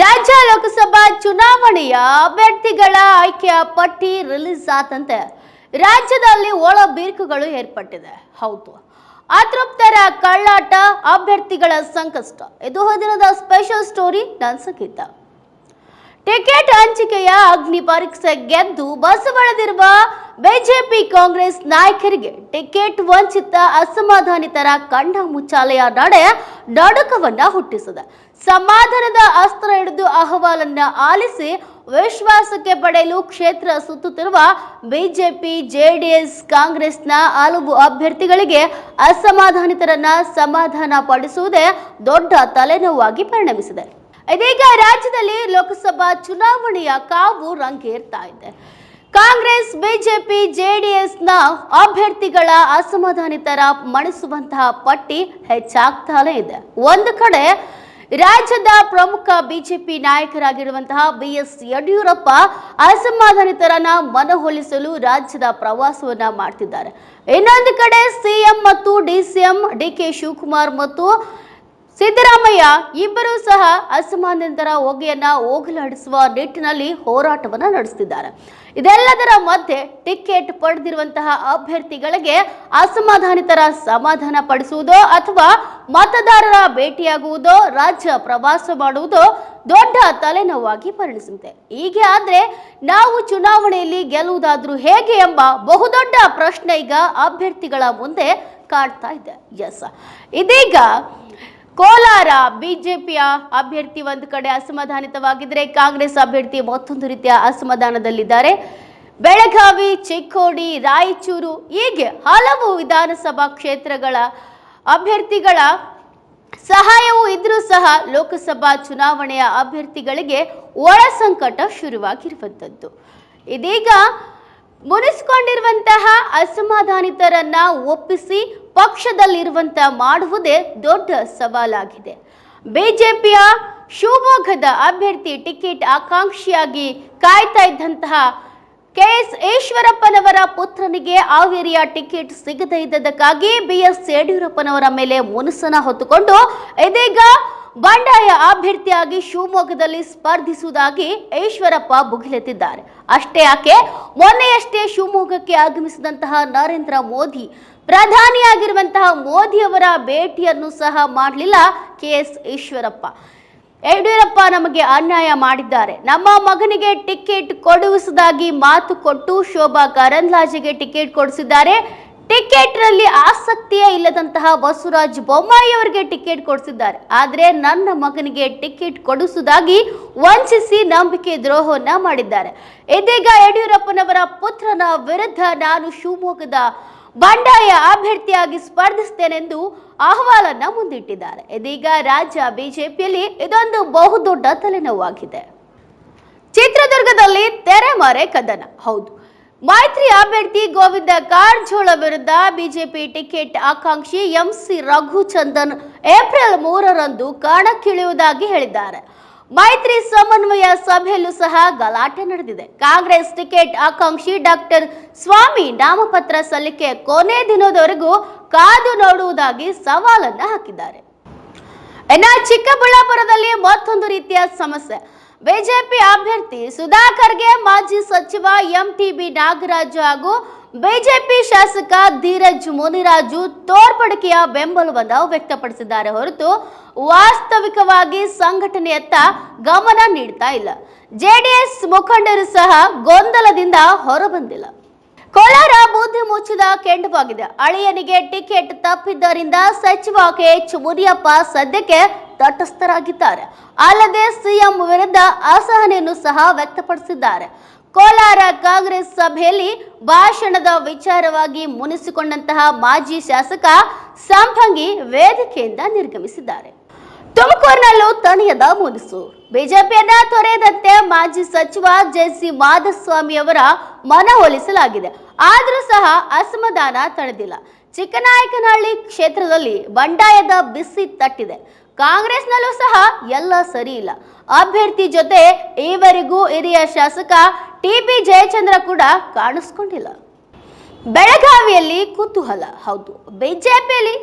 ರಾಜ್ಯ ಲೋಕಸಭಾ ಚುನಾವಣೆಯ ಅಭ್ಯರ್ಥಿಗಳ ಆಯ್ಕೆಯ ಪಟ್ಟಿ ರಿಲೀಸ್ ಆದಂತೆ ರಾಜ್ಯದಲ್ಲಿ ಒಳ ಬಿರುಕುಗಳು ಏರ್ಪಟ್ಟಿದೆ. ಹೌದು. ಅತೃಪ್ತರ ಕಳ್ಳಾಟ, ಅಭ್ಯರ್ಥಿಗಳ ಸಂಕಷ್ಟ. ಇದು ದಿನದ ಸ್ಪೆಷಲ್ ಸ್ಟೋರಿ ನಾನು ಸಂಗೀತ ಟಿಕೆಟ್ ಹಂಚಿಕೆಯ ಅಗ್ನಿ ಪರೀಕ್ಷೆ ಗೆದ್ದು ಬಸವಳದಿರುವ ಬಿಜೆಪಿ ಕಾಂಗ್ರೆಸ್ ನಾಯಕರಿಗೆ ಟಿಕೆಟ್ ವಂಚಿತ ಅಸಮಾಧಾನಿತರ ಕಣ್ಣ ಮುಚ್ಚಾಲೆಯ ನಡೆ ನಡುಕವನ್ನ ಹುಟ್ಟಿಸಿದೆ. ಸಮಾಧಾನದ ಅಸ್ತ್ರ ಹಿಡಿದು ಅಹವಾಲನ್ನ ಆಲಿಸಿ ವಿಶ್ವಾಸಕ್ಕೆ ಪಡೆಯಲು ಕ್ಷೇತ್ರ ಸುತ್ತುತ್ತಿರುವ ಬಿಜೆಪಿ, ಜೆಡಿಎಸ್, ಕಾಂಗ್ರೆಸ್ನ ಹಲವು ಅಭ್ಯರ್ಥಿಗಳಿಗೆ ಅಸಮಾಧಾನಿತರನ್ನ ಸಮಾಧಾನ ಪಡಿಸುವುದೇ ದೊಡ್ಡ ತಲೆನೋವಾಗಿ ಪರಿಣಮಿಸಿದೆ. ಇದೀಗ ರಾಜ್ಯದಲ್ಲಿ ಲೋಕಸಭಾ ಚುನಾವಣೆಯ ಕಾವು ರಂಗೇರ್ತಾ ಇದೆ. ಕಾಂಗ್ರೆಸ್, ಬಿಜೆಪಿ, ಜೆಡಿಎಸ್ನ ಅಭ್ಯರ್ಥಿಗಳ ಅಸಮಾಧಾನಿತರ ಮಣಿಸುವಂತಹ ಪಟ್ಟಿ ಹೆಚ್ಚಾಗ್ತಾನೇ ಇದೆ. ಒಂದು ಕಡೆ ರಾಜ್ಯದ ಪ್ರಮುಖ ಬಿಜೆಪಿ ನಾಯಕರಾಗಿರುವಂತಹ ಬಿ ಎಸ್ ಯಡಿಯೂರಪ್ಪ ಅಸಮಾಧಾನಿತರನ್ನ ಮನವೊಲಿಸಲು ರಾಜ್ಯದ ಪ್ರವಾಸವನ್ನ ಮಾಡ್ತಿದ್ದಾರೆ. ಇನ್ನೊಂದು ಕಡೆ ಸಿಎಂ ಮತ್ತು ಡಿಸಿಎಂ ಡಿ ಕೆ ಶಿವಕುಮಾರ್ ಮತ್ತು ಸಿದ್ದರಾಮಯ್ಯ ಇಬ್ಬರೂ ಸಹ ಅಸಮಾಧಾನಿತರ ಹೊಗೆಯನ್ನ ಹೋಗಲಾಡಿಸುವ ನಿಟ್ಟಿನಲ್ಲಿ ಹೋರಾಟವನ್ನ ನಡೆಸುತ್ತಿದ್ದಾರೆ ಇದೆಲ್ಲದರ ಮಧ್ಯೆ ಟಿಕೆಟ್ ಪಡೆದಿರುವಂತಹ ಅಭ್ಯರ್ಥಿಗಳಿಗೆ ಅಸಮಾಧಾನಿತರ ಸಮಾಧಾನ ಪಡಿಸುವುದೋ ಅಥವಾ ಮತದಾರರ ಭೇಟಿಯಾಗುವುದೋ, ರಾಜ್ಯ ಪ್ರವಾಸ ಮಾಡುವುದೋ ದೊಡ್ಡ ತಲೆನೋವಾಗಿ ಪರಿಣಿಸುತ್ತೆ ಹೀಗೆ ಆದ್ರೆ ನಾವು ಚುನಾವಣೆಯಲ್ಲಿ ಗೆಲ್ಲುವುದಾದ್ರೂ ಹೇಗೆ ಎಂಬ ಬಹುದೊಡ್ಡ ಪ್ರಶ್ನೆ ಈಗ ಅಭ್ಯರ್ಥಿಗಳ ಮುಂದೆ ಕಾಡ್ತಾ ಇದೆ. ಎಸ್. ಇದೀಗ ಕೋಲಾರ ಬಿಜೆಪಿಯ ಅಭ್ಯರ್ಥಿ ಒಂದು ಕಡೆ ಅಸಮಾಧಾನಿತವಾಗಿದ್ದರೆ ಕಾಂಗ್ರೆಸ್ ಅಭ್ಯರ್ಥಿ ಮತ್ತೊಂದು ರೀತಿಯ ಅಸಮಾಧಾನದಲ್ಲಿದ್ದಾರೆ. ಬೆಳಗಾವಿ, ಚಿಕ್ಕೋಡಿ, ರಾಯಚೂರು ಹೀಗೆ ಹಲವು ವಿಧಾನಸಭಾ ಕ್ಷೇತ್ರಗಳ ಅಭ್ಯರ್ಥಿಗಳ ಸಹಾಯವೂ ಇದ್ರೂ ಸಹ ಲೋಕಸಭಾ ಚುನಾವಣೆಯ ಅಭ್ಯರ್ಥಿಗಳಿಗೆ ಒಳ ಸಂಕಟ ಶುರುವಾಗಿರುವಂಥದ್ದು. ಇದೀಗ ಮುನಿಸಿಕೊಂಡಿರುವಂತಹ ಅಸಮಾಧಾನಿತರನ್ನ ಒಪ್ಪಿಸಿ ಪಕ್ಷದಲ್ಲಿರುವಂತ ಮಾಡುವುದೇ ದೊಡ್ಡ ಸವಾಲಾಗಿದೆ. ಬಿಜೆಪಿಯ ಶಿವಮೊಗ್ಗದ ಅಭ್ಯರ್ಥಿ ಟಿಕೆಟ್ ಆಕಾಂಕ್ಷಿಯಾಗಿ ಕಾಯ್ತಾ ಇದ್ದಂತಹ ಕೆ ಎಸ್ ಈಶ್ವರಪ್ಪನವರ ಪುತ್ರನಿಗೆ ಹಾವೇರಿಯ ಟಿಕೆಟ್ ಸಿಗದೇ ಇದ್ದದಕ್ಕಾಗಿ ಬಿಎಸ್ ಯಡಿಯೂರಪ್ಪನವರ ಮೇಲೆ ಮುನಸನ ಹೊತ್ತುಕೊಂಡು ಇದೀಗ ಬಂಡಾಯ ಅಭ್ಯರ್ಥಿಯಾಗಿ ಶಿವಮೊಗ್ಗದಲ್ಲಿ ಸ್ಪರ್ಧಿಸುವುದಾಗಿ ಈಶ್ವರಪ್ಪ ಭುಗಿಲೆತ್ತಿದ್ದಾರೆ ಅಷ್ಟೇ ಯಾಕೆ? ಮೊನ್ನೆಯಷ್ಟೇ ಶಿವಮೊಗ್ಗಕ್ಕೆ ಆಗಮಿಸಿದಂತಹ ನರೇಂದ್ರ ಮೋದಿ ಪ್ರಧಾನಿಯಾಗಿರುವಂತಹ ಮೋದಿಯವರ ಭೇಟಿಯನ್ನು ಸಹ ಮಾಡಲಿಲ್ಲ ಕೆ ಎಸ್ ಈಶ್ವರಪ್ಪ. ಯಡಿಯೂರಪ್ಪ ನಮಗೆ ಅನ್ಯಾಯ ಮಾಡಿದ್ದಾರೆ. ನಮ್ಮ ಮಗನಿಗೆ ಟಿಕೆಟ್ ಕೊಡಿಸುವುದಾಗಿ ಮಾತು ಕೊಟ್ಟು ಶೋಭಾ ಕರಂದ್ಲಾಜೆಗೆ ಟಿಕೆಟ್ ಕೊಡಿಸಿದ್ದಾರೆ. ಟಿಕೆಟ್ನಲ್ಲಿ ಆಸಕ್ತಿಯೇ ಇಲ್ಲದಂತಹ ಬಸವರಾಜ ಬೊಮ್ಮಾಯಿ ಅವರಿಗೆ ಟಿಕೆಟ್ ಕೊಡಿಸಿದ್ದಾರೆ. ಆದರೆ ನನ್ನ ಮಗನಿಗೆ ಟಿಕೆಟ್ ಕೊಡಿಸುವುದಾಗಿ ವಂಚಿಸಿ ನಂಬಿಕೆ ದ್ರೋಹವನ್ನ ಮಾಡಿದ್ದಾರೆ. ಇದೀಗ ಯಡಿಯೂರಪ್ಪನವರ ಪುತ್ರನ ವಿರುದ್ಧ ನಾನು ಶಿವಮೊಗ್ಗದ ಬಂಡಾಯ ಅಭ್ಯರ್ಥಿಯಾಗಿ ಸ್ಪರ್ಧಿಸ್ತೇನೆಂದು ಅಹವಾಲನ್ನ ಮುಂದಿಟ್ಟಿದ್ದಾರೆ. ಇದೀಗ ರಾಜ್ಯ ಬಿಜೆಪಿಯಲ್ಲಿ ಇದೊಂದು ಬಹುದೊಡ್ಡ ತಲೆನೋವಾಗಿದೆ. ಚಿತ್ರದುರ್ಗದಲ್ಲಿ ತೆರೆಮರೆ ಕದನ. ಹೌದು. ಮೈತ್ರಿ ಅಭ್ಯರ್ಥಿ ಗೋವಿಂದ ಕಾರಜೋಳ ವಿರುದ್ಧ ಬಿಜೆಪಿ ಟಿಕೆಟ್ ಆಕಾಂಕ್ಷಿ ಎಂಸಿ ರಘುಚಂದನ್ ಏಪ್ರಿಲ್ ಮೂರರಂದು ಕಣಕ್ಕಿಳಿಯುವುದಾಗಿ ಹೇಳಿದ್ದಾರೆ. ಮೈತ್ರಿ ಸಮನ್ವಯ ಸಭೆಯಲ್ಲೂ ಸಹ ಗಲಾಟೆ ನಡೆದಿದೆ. ಕಾಂಗ್ರೆಸ್ ಟಿಕೆಟ್ ಆಕಾಂಕ್ಷಿ ಡಾಕ್ಟರ್ ಸ್ವಾಮಿ ನಾಮಪತ್ರ ಸಲ್ಲಿಕೆ ಕೊನೆ ದಿನದವರೆಗೂ ಕಾದು ನೋಡುವುದಾಗಿ ಸವಾಲನ್ನ ಹಾಕಿದ್ದಾರೆ. ಇನ್ನ ಚಿಕ್ಕಬಳ್ಳಾಪುರದಲ್ಲಿ ಮತ್ತೊಂದು ರೀತಿಯ ಸಮಸ್ಯೆ. ಬಿಜೆಪಿ ಅಭ್ಯರ್ಥಿ ಸುಧಾಕರ್ಗೆ ಮಾಜಿ ಸಚಿವ ಎಂಟಿಬಿ ನಾಗರಾಜು ಹಾಗೂ ಬಿಜೆಪಿ ಶಾಸಕ ಧೀರಜ್ ಮುನಿರಾಜು ತೋರ್ಪಡಿಕೆಯ ಬೆಂಬಲವನ್ನು ವ್ಯಕ್ತಪಡಿಸಿದ್ದಾರೆ ಹೊರತು ವಾಸ್ತವಿಕವಾಗಿ ಸಂಘಟನೆಯತ್ತ ಗಮನ ನೀಡ್ತಾ ಇಲ್ಲ. ಜೆಡಿಎಸ್ ಮುಖಂಡರು ಸಹ ಗೊಂದಲದಿಂದ ಹೊರಬಂದಿಲ್ಲ. ಕೋಲಾರ ಬೂದಿ ಮುಚ್ಚಿದ ಕೆಂಡವಾಗಿದೆ. ಅಳಿಯನಿಗೆ ಟಿಕೆಟ್ ತಪ್ಪಿದ್ದರಿಂದ ಸಚಿವ ಕೆ ಎಚ್ ಮುನಿಯಪ್ಪ ಸದ್ಯಕ್ಕೆ ತಟಸ್ಥರಾಗಿದ್ದಾರೆ. ಅಲ್ಲದೆ ಸಿಎಂ ವಿರುದ್ಧ ಅಸಹನೆಯನ್ನು ಸಹ ವ್ಯಕ್ತಪಡಿಸಿದ್ದಾರೆ. ಕೋಲಾರ ಕಾಂಗ್ರೆಸ್ ಸಭೆಯಲ್ಲಿ ಭಾಷಣದ ವಿಚಾರವಾಗಿ ಮುನಿಸಿಕೊಂಡಂತಹ ಮಾಜಿ ಶಾಸಕ ಸಂಪಂಗಿ ವೇದಿಕೆಯಿಂದ ನಿರ್ಗಮಿಸಿದ್ದಾರೆ. ತುಮಕೂರಿನಲ್ಲೂ ತಣಿಯದ ಮುನಿಸು ಬಿಜೆಪಿಯನ್ನ ತೊರೆಯದಂತೆ ಮಾಜಿ ಸಚಿವ ಜೆಸಿ ಮಾಧಸ್ವಾಮಿ ಅವರ ಮನವೊಲಿಸಲಾಗಿದೆ ಆದರೂ ಸಹ ಅಸಮಾಧಾನ ತಡೆದಿಲ್ಲ ಚಿಕ್ಕನಾಯಕನಹಳ್ಳಿ ಕ್ಷೇತ್ರದಲ್ಲಿ ಬಂಡಾಯದ ಬಿಸಿ ತಟ್ಟಿದೆ. ಕಾಂಗ್ರೆಸ್ನಲ್ಲೂ ಸಹ ಎಲ್ಲ ಸರಿ ಇಲ್ಲ. ಅಭ್ಯರ್ಥಿ ಜೊತೆ ಈವರೆಗೂ ಹಿರಿಯ ಶಾಸಕ ಟಿ ಬಿ ಜಯಚಂದ್ರ ಕೂಡ ಕಾಣಿಸ್ಕೊಂಡಿಲ್ಲ. ಬೆಳಗಾವಿಯಲ್ಲಿ ಕುತೂಹಲ. ಹೌದು. ಬಿಜೆಪಿಯಲ್ಲಿ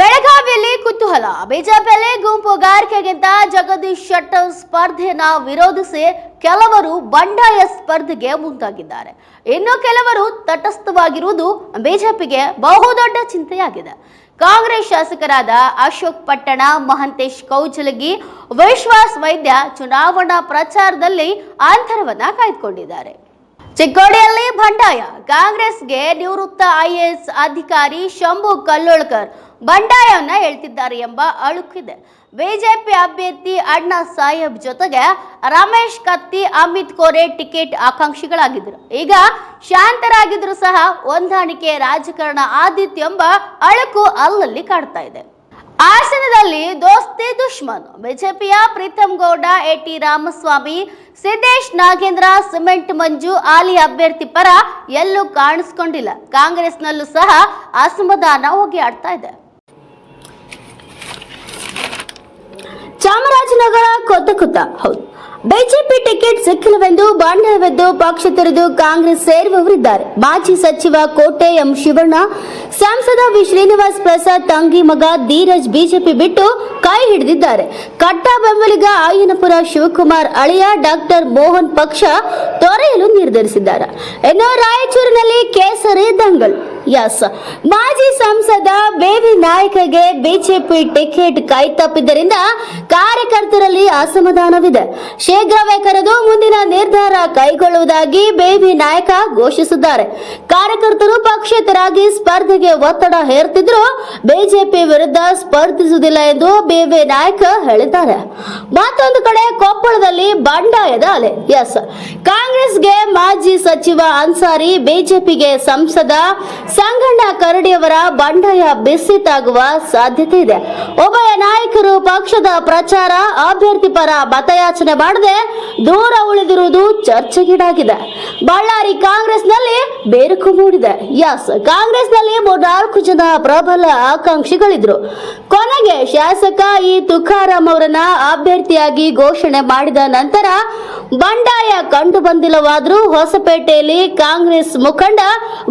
ಬೆಳಗಾವಿಯಲ್ಲಿ ಕುತೂಹಲ. ಬಿಜೆಪಿಯಲ್ಲಿ ಗುಂಪುಗಾರಿಕೆಗಿಂತ ಜಗದೀಶ್ ಶೆಟ್ಟರ್ ಸ್ಪರ್ಧೆಯನ್ನ ವಿರೋಧಿಸಿ ಕೆಲವರು ಬಂಡಾಯ ಸ್ಪರ್ಧೆಗೆ ಮುಂದಾಗಿದ್ದಾರೆ. ಇನ್ನು ಕೆಲವರು ತಟಸ್ಥವಾಗಿರುವುದು ಬಿಜೆಪಿಗೆ ಬಹುದೊಡ್ಡ ಚಿಂತೆಯಾಗಿದೆ. ಕಾಂಗ್ರೆಸ್ ಶಾಸಕರಾದ ಅಶೋಕ್ ಪಟ್ಟಣ, ಮಹಂತೇಶ್ ಕೌಜಲಗಿ, ವಿಶ್ವಾಸ್ ವೈದ್ಯ ಚುನಾವಣಾ ಪ್ರಚಾರದಲ್ಲಿ ಅಂತರವನ್ನ ಕಾಯ್ದುಕೊಂಡಿದ್ದಾರೆ. ಚಿಕ್ಕೋಡಿಯಲ್ಲಿ ಬಂಡಾಯ. ಕಾಂಗ್ರೆಸ್ಗೆ ನಿವೃತ್ತ ಐಎಎಸ್ ಅಧಿಕಾರಿ ಶಂಭು ಕಲ್ಲೋಳ್ಕರ್ ಬಂಡಾಯವನ್ನ ಹೇಳ್ತಿದ್ದಾರೆ ಎಂಬ ಅಳುಕಿದೆ. ಬಿಜೆಪಿ ಅಭ್ಯರ್ಥಿ ಅಣ್ಣಾ ಸಾಹೇಬ್ ಜೊತೆಗೆ ರಮೇಶ್ ಕತ್ತಿ, ಅಮಿತ್ ಕೋರೆ ಟಿಕೆಟ್ ಆಕಾಂಕ್ಷಿಗಳಾಗಿದ್ದರು. ಈಗ ಶಾಂತರಾಗಿದ್ರು ಸಹ ಹೊಂದಾಣಿಕೆ ರಾಜಕಾರಣ ಆದಿತ್ಯ ಎಂಬ ಅಳುಕು ಅಲ್ಲಲ್ಲಿ ಕಾಡ್ತಾ ಇದೆ. ಹಾಸನದಲ್ಲಿ ದೋಸ್ತಿ ದುಶ್ಮನ್, ಬಿಜೆಪಿಯ Preetham Gowda A T Ramaswamy, Siddesh Nagendra, cement Manju ಆಲಿ ಅಭ್ಯರ್ಥಿ ಪರ ಎಲ್ಲೂ ಕಾಣಿಸ್ಕೊಂಡಿಲ್ಲ. ಕಾಂಗ್ರೆಸ್ನಲ್ಲೂ ಸಹ ಅಸಮಾಧಾನ ಹೋಗಿ ಆಡ್ತಾ ಇದೆ. ಚಾಮರಾಜನಗರ ಕೊತ್ತ ಕೊತ್ತ ಹೌದು. ಬಿಜೆಪಿ ಟಿಕೆಟ್ ಸಿಕ್ಕಿಲ್ಲವೆಂದು ಬಾಂಡವೆದ್ದು ಪಕ್ಷ ತೊರೆದು ಕಾಂಗ್ರೆಸ್ ಸೇರುವವರಿದ್ದಾರೆ. ಮಾಜಿ ಸಚಿವ ಕೋಟೆ ಎಂ ಶಿವಣ್ಣ, ಸಂಸದ ವಿ. ಶ್ರೀನಿವಾಸ್ ಪ್ರಸಾದ್ ತಂಗಿ ಮಗ ಧೀರಜ್ ಬಿಜೆಪಿ ಬಿಟ್ಟು ಕೈ ಹಿಡಿದಿದ್ದಾರೆ. ಕಟ್ಟ ಬೆಂಬಲಿಗ ಆಯನಪುರ ಶಿವಕುಮಾರ್ ಅಳಿಯ ಡಾಕ್ಟರ್ ಮೋಹನ್ ಪಕ್ಷ ತೊರೆಯಲು ನಿರ್ಧರಿಸಿದ್ದಾರೆ. ಇನ್ನು ರಾಯಚೂರಿನಲ್ಲಿ ಕೇಸರಿ ದಂಗಲ್. ಯಸ್ ಮಾಜಿ ಸಂಸದ ಬೇಬಿ ನಾಯಕಗೆ ಬಿಜೆಪಿ ಟಿಕೆಟ್ ಕೈ ತಪ್ಪಿದ್ದರಿಂದ ಕಾರ್ಯಕರ್ತರಲ್ಲಿ ಅಸಮಾಧಾನವಿದೆ. ಶೀಘ್ರವೇ ಕರೆದು ಮುಂದಿನ ನಿರ್ಧಾರ ಕೈಗೊಳ್ಳುವುದಾಗಿ ಬೇಬಿ ನಾಯಕ ಘೋಷಿಸಿದ್ದಾರೆ. ಕಾರ್ಯಕರ್ತರು ಪಕ್ಷೇತರಾಗಿ ಸ್ಪರ್ಧೆಗೆ ಒತ್ತಡ ಹೇರ್ತಿದ್ರು. ಬಿಜೆಪಿ ವಿರುದ್ಧ ಸ್ಪರ್ಧಿಸುವುದಿಲ್ಲ ಎಂದು ಬೇಬಿ ನಾಯಕ ಹೇಳಿದ್ದಾರೆ. ಮತ್ತೊಂದು ಕಡೆ ಕೊಪ್ಪಳದಲ್ಲಿ ಬಂಡಾಯದ ಅಲೆ. ಎಸ್. ಕಾಂಗ್ರೆಸ್ಗೆ ಮಾಜಿ ಸಚಿವ ಅನ್ಸಾರಿ, ಬಿಜೆಪಿಗೆ ಸಂಸದ ಸಂಗಣ್ಣ ಕರಡಿಯವರ ಬಂಡಾಯ ಬಿಸಿ ತಾಗುವ ಸಾಧ್ಯತೆ ಇದೆ. ಉಭಯ ನಾಯಕರು ಪಕ್ಷದ ಪ್ರಚಾರ, ಅಭ್ಯರ್ಥಿ ಪರ ಮತಯಾಚನೆ ಮಾಡದೆ ದೂರ ಉಳಿದಿರುವುದು ಚರ್ಚೆಗೀಡಾಗಿದೆ. ಬಳ್ಳಾರಿ ಕಾಂಗ್ರೆಸ್ನಲ್ಲಿ ಬೇರುಕು ಮೂಡಿದೆ. ಎಸ್ ಕಾಂಗ್ರೆಸ್ನಲ್ಲಿ ಮೂರ್ನಾಲ್ಕು ಜನ ಪ್ರಬಲ ಆಕಾಂಕ್ಷಿಗಳಿದ್ರು. ಕೊನೆಗೆ ಶಾಸಕ ಇ ತುಕಾರಾಂ ಅವರನ್ನ ಅಭ್ಯರ್ಥಿಯಾಗಿ ಘೋಷಣೆ ಮಾಡಿದ ನಂತರ ಬಂಡಾಯ ಕಂಡು ಬಂದಿಲ್ಲವಾದ್ರೂ ಹೊಸಪೇಟೆಯಲ್ಲಿ ಕಾಂಗ್ರೆಸ್ ಮುಖಂಡ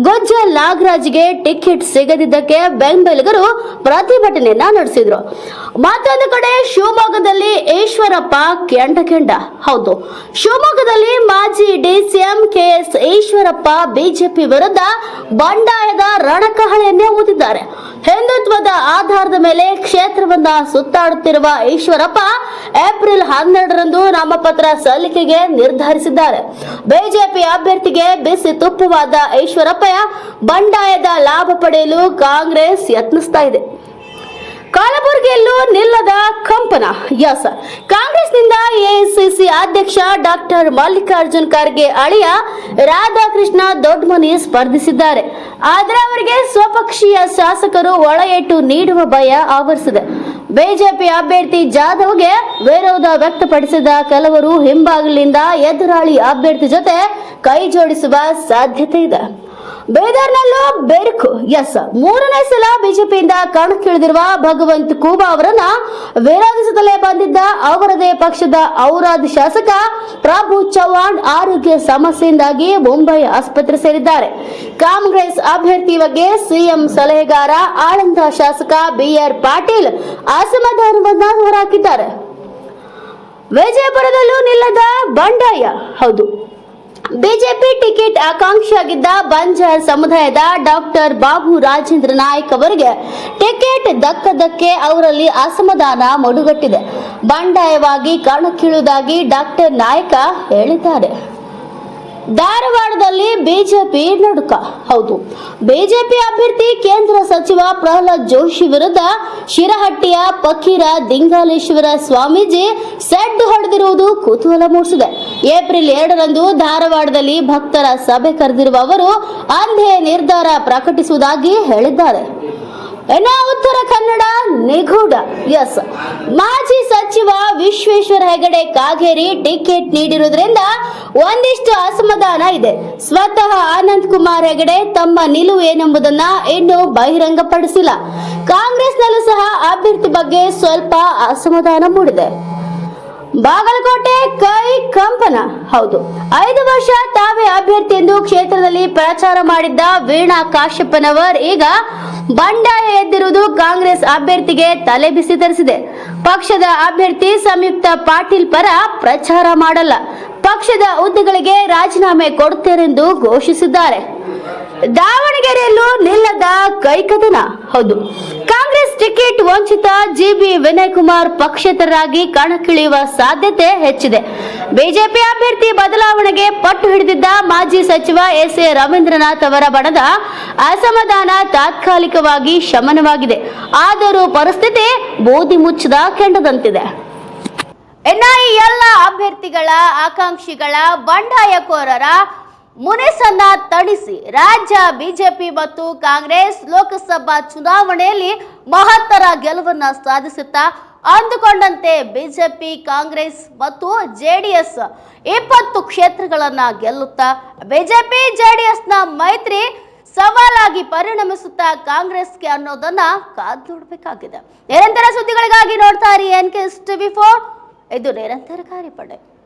ಗೊಜ್ಜಲ್ ನಾಗರಾಜ್ಗೆ ಟಿಕೆಟ್ ಸಿಗದಿದ್ದಕ್ಕೆ ಬೆಂಬಲಿಗರು ಪ್ರತಿಭಟನೆಯನ್ನ ನಡೆಸಿದ್ರು. ಮತ್ತೊಂದು ಕಡೆ ಶಿವಮೊಗ್ಗದಲ್ಲಿ ಈಶ್ವರಪ್ಪ ಕೆಂಡ ಕೆಂಡ. ಹೌದು, ಶಿವಮೊಗ್ಗದಲ್ಲಿ ಮಾಜಿ ಡಿಸಿಎಂ ಕೆಎಸ್ ಈಶ್ವರಪ್ಪ ಬಿಜೆಪಿ ವಿರುದ್ಧ ಬಂಡಾಯದ ರಣಕಹಳೆಯನ್ನೇ ಊದಿದ್ದಾರೆ. ಹಿಂದುತ್ವದ ಆಧಾರದ ಮೇಲೆ ಕ್ಷೇತ್ರವನ್ನ ಸುತ್ತಾಡುತ್ತಿರುವ ಈಶ್ವರಪ್ಪ ಏಪ್ರಿಲ್ ಹನ್ನೆರಡರಂದು ನಾಮಪತ್ರ ಸಲ್ಲಿಕೆಗೆ ನಿರ್ಧರಿಸಿದ್ದಾರೆ. ಬಿಜೆಪಿ ಅಭ್ಯರ್ಥಿಗೆ ಬಿಸಿ ತುಪ್ಪವಾದ ಈಶ್ವರಪ್ಪ ಬಂಡಾಯದ ಲಾಭ ಪಡೆಯಲು ಕಾಂಗ್ರೆಸ್ ಯತ್ನಿಸ್ತಾ ಇದೆ. ಕಲಬುರಗಿಯಲ್ಲೂ ನಿಲ್ಲದ ಕಂಪನ, ಯಸ್. ಕಾಂಗ್ರೆಸ್ನಿಂದ ಎಐಸಿಸಿ ಅಧ್ಯಕ್ಷ ಡಾಕ್ಟರ್ ಮಲ್ಲಿಕಾರ್ಜುನ್ ಖರ್ಗೆ ಅಳಿಯ ರಾಧಾಕೃಷ್ಣ ದೊಡ್ಡಮನಿ ಸ್ಪರ್ಧಿಸಿದ್ದಾರೆ. ಆದರೆ ಅವರಿಗೆ ಸ್ವಪಕ್ಷೀಯ ಶಾಸಕರು ಒಳಏಟು ನೀಡುವ ಭಯ ಆವರಿಸಿದೆ. ಬಿಜೆಪಿ ಅಭ್ಯರ್ಥಿ ಜಾಧವ್ಗೆ ವಿರೋಧ ವ್ಯಕ್ತಪಡಿಸಿದ ಕೆಲವರು ಹಿಂಬಾಗಿಲಿಂದ ಎದುರಾಳಿ ಅಭ್ಯರ್ಥಿ ಜೊತೆ ಕೈ ಜೋಡಿಸುವ ಸಾಧ್ಯತೆ ಇದೆ. ಬೇದಾರ್ನಲ್ಲೂ ಬೆರ್ಕು ಎಸ್ ಮೂರನೇ ಸಲ ಬಿಜೆಪಿಯಿಂದ ಕಣಕ್ಕಿಳಿದಿರುವ ಭಗವಂತ್ ಕೂಬಾ ಅವರನ್ನ ವಿರೋಧಿಸುತ್ತಲೇ ಬಂದಿದ್ದ ಅವರದೇ ಪಕ್ಷದ ಔರಾದ್ ಶಾಸಕ ಪ್ರಭು ಚವ್ಹಾಣ್ ಆರೋಗ್ಯ ಸಮಸ್ಯೆಯಿಂದಾಗಿ ಮುಂಬೈ ಆಸ್ಪತ್ರೆ ಸೇರಿದ್ದಾರೆ. ಕಾಂಗ್ರೆಸ್ ಅಭ್ಯರ್ಥಿ ಬಗ್ಗೆ ಸಿಎಂ ಸಲಹೆಗಾರ ಆಳಂದ ಶಾಸಕ ಬಿಆರ್ ಪಾಟೀಲ್ ಅಸಮಾಧಾನವನ್ನ ಹೊರಹಾಕಿದ್ದಾರೆ. ವಿಜಯಪುರದಲ್ಲೂ ನಿಲ್ಲದ ಬಂಡಾಯ. ಹೌದು. ಬಿಜೆಪಿ ಟಿಕೆಟ್ ಆಕಾಂಕ್ಷಿಯಾಗಿದ್ದ ಬಂಜಾರ್ ಸಮುದಾಯದ ಡಾಕ್ಟರ್ ಬಾಬು ರಾಜೇಂದ್ರ ನಾಯಕ್ ಅವರಿಗೆ ಟಿಕೆಟ್ ದಕ್ಕದಕ್ಕೆ ಅವರಲ್ಲಿ ಅಸಮಾಧಾನ ಮಡುಗಟ್ಟಿದೆ. ಬಂಡಾಯವಾಗಿ ಕಣಕ್ಕಿಳುವುದಾಗಿ ಡಾಕ್ಟರ್ ನಾಯ್ಕ ಹೇಳಿದ್ದಾರೆ. ಧಾರವಾಡದಲ್ಲಿ ಬಿಜೆಪಿ ನಡುಕ. ಹೌದು, ಬಿಜೆಪಿ ಅಭ್ಯರ್ಥಿ ಕೇಂದ್ರ ಸಚಿವ ಪ್ರಹ್ಲಾದ್ ಜೋಶಿ ವಿರುದ್ಧ ಶಿರಹಟ್ಟಿಯ ಪಕ್ಕೀರ ದಿಂಗಾಲೇಶ್ವರ ಸ್ವಾಮೀಜಿ ಸೆಡ್ ಹೊಡೆದಿರುವುದು ಕುತೂಹಲ ಮೂಡಿಸಿದೆ. ಏಪ್ರಿಲ್ ಎರಡರಂದು ಧಾರವಾಡದಲ್ಲಿ ಭಕ್ತರ ಸಭೆ ಕರೆದಿರುವ ಅವರು ನಿರ್ಧಾರ ಪ್ರಕಟಿಸುವುದಾಗಿ ಹೇಳಿದ್ದಾರೆ. ಇನ್ನು ಉತ್ತರ ಕನ್ನಡ ನಿಗೂಢ. ಎಸ್ ಮಾಜಿ ಸಚಿವ ವಿಶ್ವೇಶ್ವರ ಹೆಗಡೆ ಕಾಗೇರಿ ಟಿಕೆಟ್ ನೀಡಿರುವುದರಿಂದ ಒಂದಿಷ್ಟು ಅಸಮಾಧಾನ ಇದೆ. ಸ್ವತಃ ಆನಂದ್ ಕುಮಾರ್ ಹೆಗಡೆ ತಮ್ಮ ನಿಲುವು ಏನೆಂಬುದನ್ನ ಇನ್ನೂ ಬಹಿರಂಗಪಡಿಸಿಲ್ಲ. ಕಾಂಗ್ರೆಸ್ನಲ್ಲೂ ಸಹ ಅಭ್ಯರ್ಥಿ ಬಗ್ಗೆ ಸ್ವಲ್ಪ ಅಸಮಾಧಾನ ಮೂಡಿದೆ. ಬಾಗಲಕೋಟೆ ಕೈ ಕಂಪನ ಹೌದು. ಐದು ವರ್ಷ ತಾವೇ ಅಭ್ಯರ್ಥಿ ಎಂದು ಕ್ಷೇತ್ರದಲ್ಲಿ ಪ್ರಚಾರ ಮಾಡಿದ್ದ ವೀಣಾ ಕಾಶ್ಯಪ್ಪನವರ್ ಈಗ ಬಂಡಾಯ ಎದ್ದಿರುವುದು ಕಾಂಗ್ರೆಸ್ ಅಭ್ಯರ್ಥಿಗೆ ತಲೆ ಬಿಸಿ ತರಿಸಿದೆ. ಪಕ್ಷದ ಅಭ್ಯರ್ಥಿ ಸಂಯುಕ್ತ ಪಾಟೀಲ್ ಪರ ಪ್ರಚಾರ ಮಾಡಲ್ಲ. ಪಕ್ಷದ ಹುದ್ದೆಗಳಿಗೆ ರಾಜೀನಾಮೆ ಕೊಡುತ್ತೇನೆಂದು ಘೋಷಿಸಿದ್ದಾರೆ. ದಾವಣಗೆರೆಯಲ್ಲೂ ನಿಲ್ಲದ ಕೈಕದನ ಹೌದು. ಕಾಂಗ್ರೆಸ್ ಟಿಕೆಟ್ ವಂಚಿತ ಜಿಬಿ ವಿನಯ್ ಕುಮಾರ್ ಪಕ್ಷೇತರರಾಗಿ ಕಣಕ್ಕಿಳಿಯುವ ಸಾಧ್ಯತೆ ಹೆಚ್ಚಿದೆ. ಬಿಜೆಪಿ ಅಭ್ಯರ್ಥಿ ಬದಲಾವಣೆಗೆ ಪಟ್ಟು ಹಿಡಿದಿದ್ದ ಮಾಜಿ ಸಚಿವ ಎಸ್ ಎ ರವೀಂದ್ರನಾಥ್ ಅವರ ಬಣದ ಅಸಮಾಧಾನ ತಾತ್ಕಾಲಿಕವಾಗಿ ಶಮನವಾಗಿದೆ. ಆದರೂ ಪರಿಸ್ಥಿತಿ ಬೂದಿ ಮುಚ್ಚದ ಕೆಂಡದಂತಿದೆ. ಎಲ್ಲ ಅಭ್ಯರ್ಥಿಗಳ, ಆಕಾಂಕ್ಷಿಗಳ, ಬಂಡಾಯಕೋರರ ಮುನಿಸನ್ನ ತಣಿಸಿ ರಾಜ್ಯ, ಬಿಜೆಪಿ ಮತ್ತು ಕಾಂಗ್ರೆಸ್ ಲೋಕಸಭಾ ಚುನಾವಣೆಯಲ್ಲಿ ಮಹತ್ತರ ಗೆಲುವನ್ನ ಸಾಧಿಸುತ್ತಾ ಅಂದುಕೊಂಡಂತೆ ಬಿಜೆಪಿ, ಕಾಂಗ್ರೆಸ್ ಮತ್ತು ಜೆಡಿಎಸ್ ಇಪ್ಪತ್ತು ಕ್ಷೇತ್ರಗಳನ್ನ ಗೆಲ್ಲುತ್ತಾ ಬಿಜೆಪಿ, ಜೆಡಿಎಸ್ನ ಮೈತ್ರಿ ಸವಾಲಾಗಿ ಪರಿಣಮಿಸುತ್ತಾ ಕಾಂಗ್ರೆಸ್ಗೆ ಅನ್ನೋದನ್ನ ಕಾದು ನೋಡಬೇಕಾಗಿದೆ. ನಿರಂತರ ಸುದ್ದಿಗಳಿಗಾಗಿ ನೋಡ್ತಾ ಇರಿ ಎನ್ ಕೆ ಟಿವಿ ಫೋರ್ ಇದು ನಿರಂತರ ಕಾರ್ಯಪಡೆ.